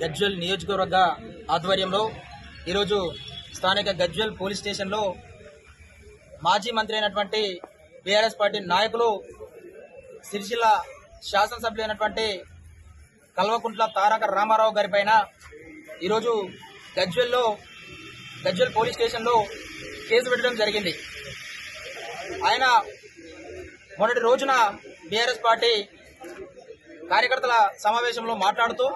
గజ్వల్ నియోజకవర్గ ఆధ్వర్యంలో ఈరోజు స్థానిక గజ్వల్ పోలీస్ స్టేషన్లో మాజీ మంత్రి అయినటువంటి బీఆర్ఎస్ పార్టీ నాయకులు సిరిసిల్ల శాసనసభ్యులు అయినటువంటి కల్వకుంట్ల తారక రామారావు గారి పైన ఈరోజు గజ్వెల్లో గజ్వెల్ పోలీస్ స్టేషన్లో కేసు పెట్టడం జరిగింది. ఆయన మొన్నటి రోజున బీఆర్ఎస్ పార్టీ కార్యకర్తల సమావేశంలో మాట్లాడుతూ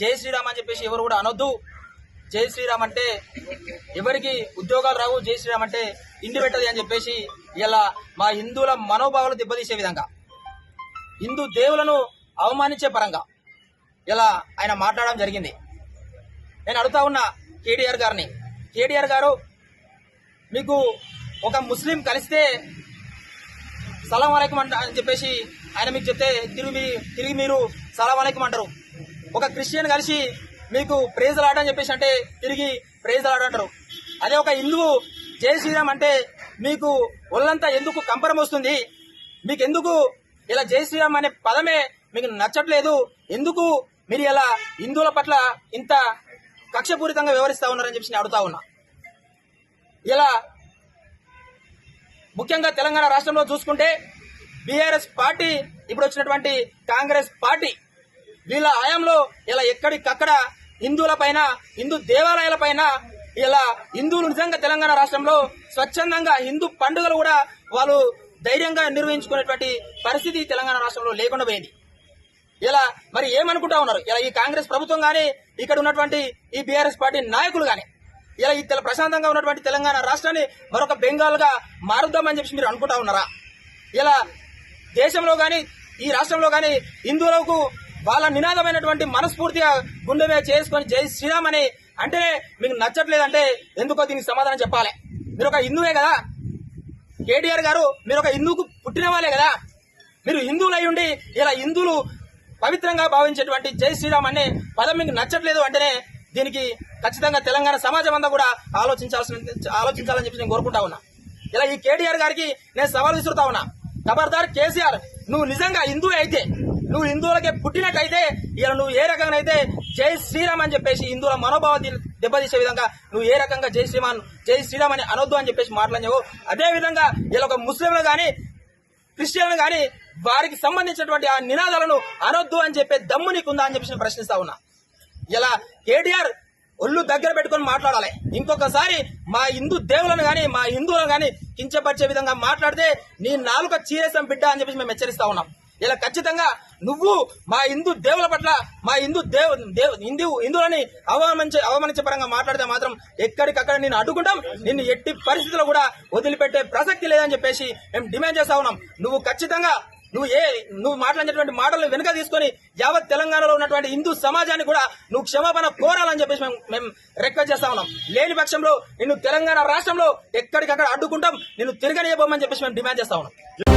జై శ్రీరామ్ అని చెప్పేసి ఎవరు కూడా అనొద్దు. జై శ్రీరామ్ అంటే ఎవరికి ఉద్యోగాలు రావు జై శ్రీరామ్ అంటే ఇంటి పెట్టదు అని చెప్పేసి ఇలా మా హిందువుల మనోభావాలు దెబ్బతీసే విధంగా హిందూ దేవులను అవమానించే పరంగా ఇలా ఆయన మాట్లాడడం జరిగింది. నేను అడుగుతా ఉన్నా కేటీఆర్ గారిని. కేటీఆర్ గారు మీకు ఒక ముస్లిం కలిస్తే సలాం అలైకుం అంట అని చెప్పేసి ఆయన మీకు చెప్తే తిరిగి మీ- తిరిగి మీరు సలాం అలైకుం అంటారు. ఒక క్రిస్టియన్ కలిసి మీకు ప్రేజ్ ఆడని చెప్పేసి అంటే తిరిగి ప్రేజ్ అంటారు. అదే ఒక హిందువు జై శ్రీరామ్ అంటే మీకు ఒళ్ళంతా ఎందుకు కంపరం వస్తుంది? మీకు ఎందుకు ఇలా జై శ్రీరామ్ అనే పదమే మీకు నచ్చట్లేదు? ఎందుకు మీరు ఇలా హిందువుల పట్ల ఇంత కక్షపూరితంగా వ్యవహరిస్తా ఉన్నారని చెప్పి నేను అడుగుతా ఉన్నా. ఇలా ముఖ్యంగా తెలంగాణ రాష్ట్రంలో చూసుకుంటే బీఆర్ఎస్ పార్టీ ఇప్పుడు వచ్చినటువంటి కాంగ్రెస్ పార్టీ వీళ్ళ హయాంలో ఇలా ఎక్కడికక్కడ హిందువుల పైన హిందూ దేవాలయాల పైన ఇలా హిందువులు నిజంగా తెలంగాణ రాష్ట్రంలో స్వచ్ఛందంగా హిందూ పండుగలు కూడా వాళ్ళు ధైర్యంగా నిర్వహించుకునేటువంటి పరిస్థితి తెలంగాణ రాష్ట్రంలో లేకుండా పోయింది. ఇలా మరి ఏమనుకుంటా ఉన్నారు? ఇలా ఈ కాంగ్రెస్ ప్రభుత్వం కానీ ఇక్కడ ఉన్నటువంటి ఈ బీఆర్ఎస్ పార్టీ నాయకులు కానీ ఇలా ఈ తెల- ప్రశాంతంగా ఉన్నటువంటి తెలంగాణ రాష్ట్రాన్ని మరొక బెంగాల్గా మారుద్దామని చెప్పి మీరు అనుకుంటా ఉన్నారా? ఇలా దేశంలో కానీ ఈ రాష్ట్రంలో కానీ హిందువులకు వాళ్ళ నినాదమైనటువంటి మనస్ఫూర్తిగా గుండె మీద చేసుకొని జై శ్రీరామ్ అని అంటే మీకు నచ్చట్లేదంటే ఎందుకో దీనికి సమాధానం చెప్పాలి. మీరు ఒక హిందువే కదా? కేటీఆర్ గారు మీరు ఒక హిందువుకు పుట్టిన వాళ్ళే కదా? మీరు హిందువులు ఉండి ఇలా హిందువులు పవిత్రంగా భావించేటువంటి జై శ్రీరామ్ అనే పదం మీకు నచ్చట్లేదు అంటేనే దీనికి ఖచ్చితంగా తెలంగాణ సమాజం అంతా కూడా ఆలోచించాల్సిన ఆలోచించాలని చెప్పి నేను కోరుకుంటా ఉన్నా. ఇలా ఈ కేటీఆర్ గారికి నేను సవాల్ విసురుతా ఉన్నా. ఖబర్దార్ కేసీఆర్ నువ్వు నిజంగా హిందువే అయితే నువ్వు హిందువులకే పుట్టినట్టయితే ఇలా నువ్వు ఏ రకంగా అయితే జై శ్రీరామ్ అని చెప్పేసి హిందువుల మనోభావాన్ని దెబ్బతీసే విధంగా నువ్వు ఏ రకంగా జై శ్రీమాన్ జై శ్రీరామ్ అని అనొద్దు అని చెప్పేసి మాట్లాడినావు అదేవిధంగా ఇలా ఒక ముస్లింలు కానీ క్రిస్టియన్లు కానీ వారికి సంబంధించినటువంటి ఆ నినాదాలను అనొద్దు అని చెప్పే దమ్ము నీకుందా అని చెప్పి ప్రశ్నిస్తా ఉన్నా. ఇలా కేటీఆర్ ఒళ్ళు దగ్గర పెట్టుకొని మాట్లాడాలి. ఇంకొకసారి మా హిందూ దేవులను కానీ మా హిందువులను కానీ కించపరిచే విధంగా మాట్లాడితే నీ నాలుక చీరేసం బిడ్డ అని చెప్పి మేము హెచ్చరిస్తా ఉన్నాం. ఇలా ఖచ్చితంగా నువ్వు మా హిందూ దేవుల పట్ల మా హిందూ దేవ దేవ్ హిందూ హిందువులని అవమానించే అవమానించే పరంగా మాట్లాడితే మాత్రం ఎక్కడికక్కడ నేను అడ్డుకుంటాం. నిన్ను ఎట్టి పరిస్థితుల్లో కూడా వదిలిపెట్టే ప్రసక్తి లేదని చెప్పేసి మేము డిమాండ్ చేస్తా ఉన్నాం. నువ్వు ఖచ్చితంగా నువ్వు ఏ నువ్వు మాట్లాడినటువంటి మాటలు వెనుక తీసుకొని యావత్ తెలంగాణలో ఉన్నటువంటి హిందూ సమాజాన్ని కూడా నువ్వు క్షమాపణ కోరాలని చెప్పేసి మేము మేము రిక్వెస్ట్ చేస్తా ఉన్నాం. లేని పక్షంలో నిన్ను తెలంగాణ రాష్ట్రంలో ఎక్కడికక్కడ అడ్డుకుంటాం నిన్ను తిరగనియబోమని చెప్పేసి మేము డిమాండ్ చేస్తా ఉన్నాం.